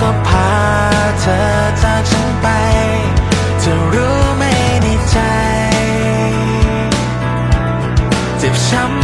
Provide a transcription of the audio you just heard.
ก็พาเธอจากฉันไปจะรู้ไหมในใจ เจ็บช้ำ